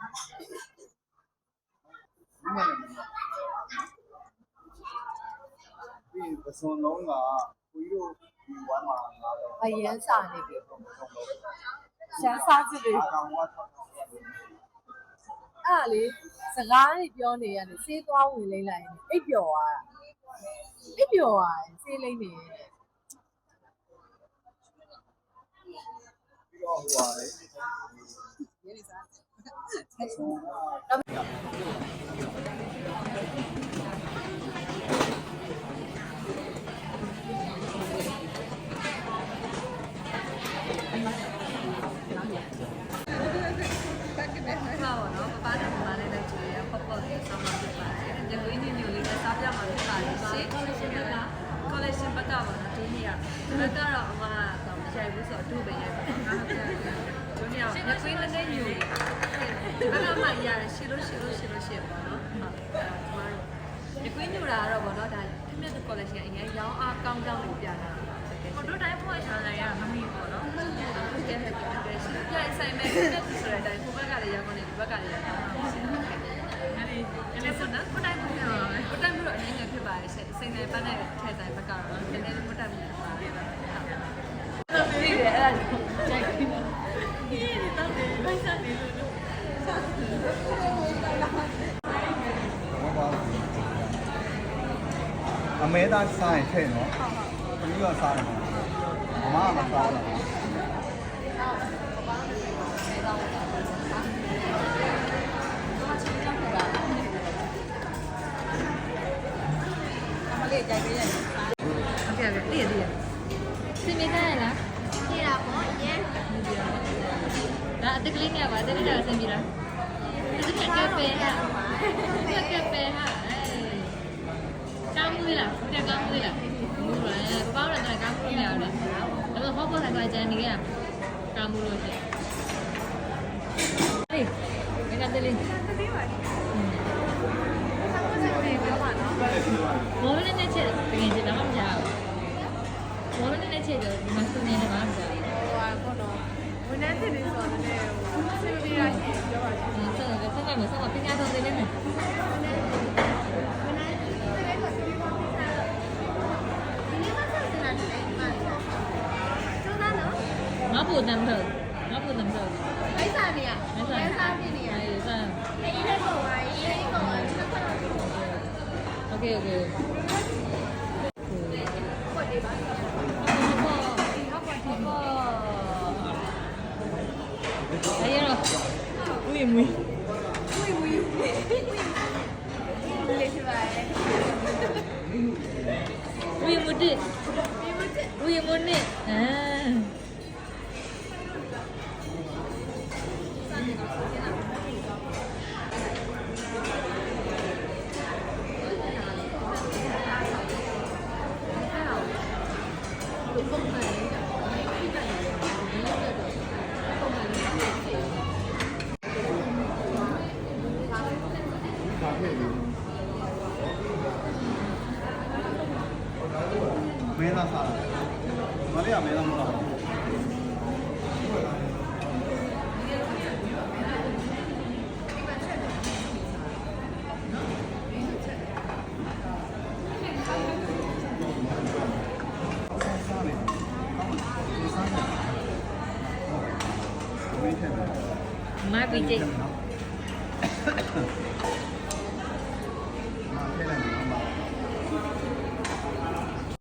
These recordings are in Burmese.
ဒီမှာလည်းဒီပစုံလုံးကကိုကြီးတို့ဒီဝမ်းမှာငါတော့အရန်စာနေပြီရှမ်းစားစစ်တွေကောင်ဝါထောက်ထောက်အဲ့ဒါလေစကားတွေပြောနေရတယ်စေးသွားဝင်လိမ့်လိုက်ရင်အိပ်ပျော်သွားတာအိပ်ပျော်သွားတယ်စေးလိမ့်နေတယ်ပြီးတော့ဟိုပါလေ ရေးနေစားပစုံကပါပါတော့ပပနဲ့မမလေးနဲ့တွေ့ရပေါ့ပေါ့လေးဆောင်းပါဖြစ်ပါတယ်။ညဝင်းညညလေးနဲ့စားပြမှာဖြစ်ပါတယ်ရှင်။ collection က collection ဘက်ကပါတော့ဒီနေ့ကဒီဘက်ကတော့အမကတော့မရိုက်ဘူးဆိုတော့တို့ပဲရိုက်ပါတော့ငါတို့ပြန်။တို့နေ့ကညဝင်းနဲ့ည ညလေးဒီဘက်ကမှရတယ်ရှင်းလို့ရှင်းလို့ရှင်းလို့ရှင်းပါတော့။ဟုတ်။အဲကျမတို့ညဝင်းညတာကတော့ပေါ့နော်ဒါအမြတ် collection ကအရင်ရောင်းအားကောင်းကောင်းလေးပြတာ။ကိုတို့တိုင်းဖွင့်ချလာရမမီပေါ့နော်ဟုတ်ကဲ့ဟုတ်ကဲ့ဟုတ်ကဲ့ရှင်ပြိုင်ဆိုင်မဲ့ဆိုတဲ့အတိုင်းကိုဘက်ကလည်းရောက်နေဒီဘက်ကလည်းရောက်နေပါရှင်ဟုတ်ကဲ့အဲ့ဒီအဲ့ဒီဆိုတော့ကိုတိုင်းဖွင့်ရပါမယ်ဘတ်တန်မျိုးတော့အရင်ကဖြစ်ပါရဲ့စိတ်နေပန်းနဲ့ထဲတိုင်းဘက်ကတော့နည်းနည်း အမဲသားစားရင်ထဲ့နော်ဟုတ်ဟုတ်ဒီကစားတယ်အမကမစားဘူး အမလေးကြိုက်ပေးရတယ် ဟုတ်ကဲ့ဟုတ်ကဲ့တည့်ရတည့်ရ စင်နေတာလား ဖြေတာပေါ့ရဲ ဒါအတက်ကလေးနဲ့ပါအတက်ကလေးကစင်ပြီလားအတက်ကကပဲဟာအတက်ကပဲဟာအဲ ကောင်းမွေးလားတက်ကောင်းမွေးလားဘူးလားဘာလို့လဲကောင်းမွေးနေရတယ်ဒါပေမဲ့ဘောပေါ်ထိုင်ကြနေကြကောင်းမွေးလို့ရှိဟေးမကတလေးမော်လည်းနဲ့ချက်တကယ်ကြတော့မကြောက်မော်လည်းနဲ့ချက်တော့ဒီမှာစုနေတယ်မှာမကြောက်ဟိုဟာပေါ့နော်ဝန်ထမ်းဖြစ်နေဆိုတော့လည်းဟိုစီမီရရှိပြောပါရှင်ဆက်ဆက်ဆက်ဆက်မဆက်မပညာတော်နေနေမယ်ဝန်ထမ်း 不能等，那不能等，没啥的呀，没啥，没啥的的呀，没啥。那一天走完，一天一走完，吃饭了。OK OK。来一了，喂喂，喂喂，喂喂，是吧？喂喂，喂喂，喂喂，啊。没那啥，火力也没那么大。quy trình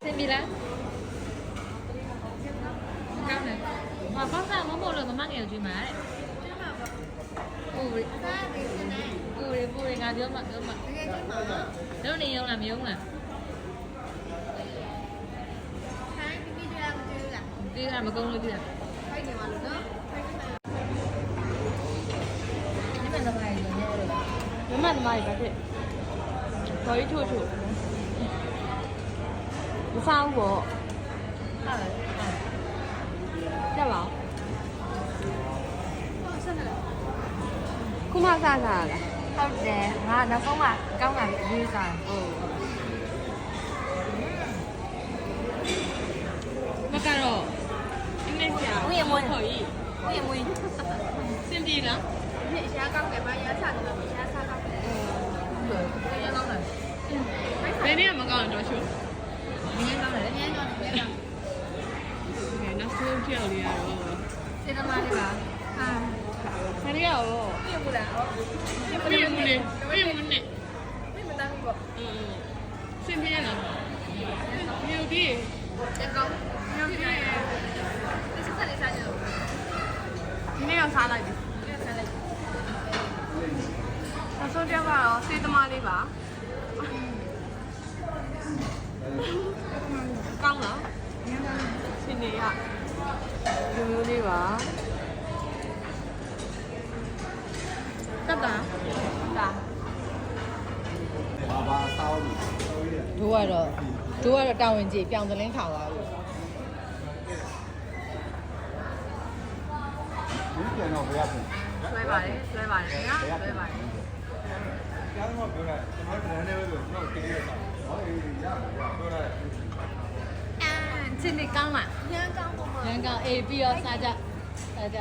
xem đi đã cao này. Mà có sao có bộ lần mà mang nghèo chuyện má đấy. Vui vui ủi ngà đưa mặt đưa mặt đâu này ông làm gì không à đi làm mà công luôn đi làm မမသမားကြီးပါဖြစ်ခေါ်ရီချို့ချို့မစားဘူးပေါ့ဟုတ်တယ်ကြက်ပါဦးဆက်နေလားခုမှစားစားလားဟုတ်တယ်ငါနောက်ဆုံးမှကောင်းတာလေးစားဟုတ်မကတော့ဒီနေ့ကြာဝင်းမွေးခေါ်ရီဝင်းမွေးစင်ပြေလားဒီရှားကောက်တယ်ဗျာရှားစားတယ်ဗျာရှားစားကောက်တယ် ဟုတ် နေ့ကမကောင်းတော့ရှိုးဒီနေ့ကောင်းတယ်လေအရင်တော့ဒီနေ့တော့ငယ်နောက်ဆုံးပြောက်လေးရတော့စေတမလေးပါဟာခရီးရောပြည့်မလားအော်ပြည့်မနေပြည့်မနေပြည့်မတမ်းဘူးပေါ့အင်းစင်ပြေလားမြို့ဒီတက်ကောင်းမြို့ဒီဒီစက်လေးစားကြလို့ဒီနေ့ကစားလိုက်ပြီဒီစက်လေးနောက်ဆုံးပြောက်ကတော့စေးသမားလေးပါကောင်းလားစင်နေရဒီမျိုးလေးပါတက်တာဒါဘာဘာစားလို့တို့ကတော့တို့ကတော့တာဝန်ကြီးပြောင်သလင်းခါသွားပြီဒီပြန်တော့ဘယ်ရပြန်ဆွဲပါတယ်ဆွဲပါ 깡 나? 신이야. 눈이 와. 나. 나. Chú ơi rồi, chú ơi rồi trao mình chị piang tôi lên khảo rồi. Xoay bài, xoay bài nhá, xoay bài. အေးရပြောလိုက်ချင်းနေကောင်းလားရန်ကောင်းပုံမှာရန်ကောင်အေးပြီးတော့စားကြစားကြ